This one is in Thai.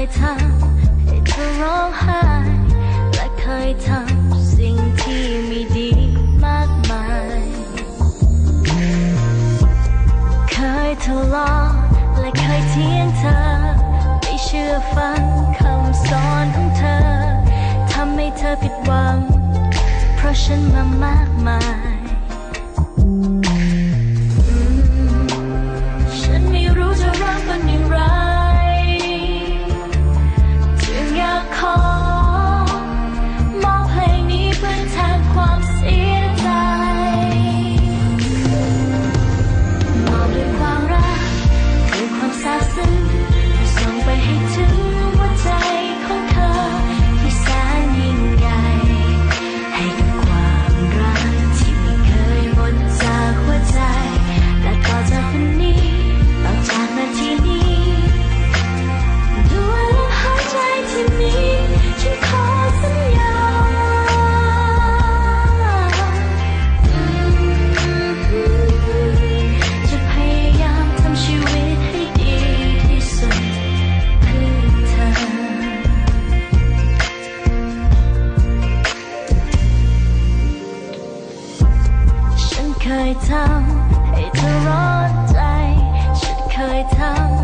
ยทำให้เธอร้องไห้ และเคยทำสิ่งที่ไม่ดีมากมาย เคยทะเลาะและเคยเถียงเธอ ไม่เชื่อฟังคำสอนของเธอ ทำให้เธอผิดหวัง เพราะฉันมามากมาย ค เคยทำให้เธอร้อนใจ ฉันเคยทำ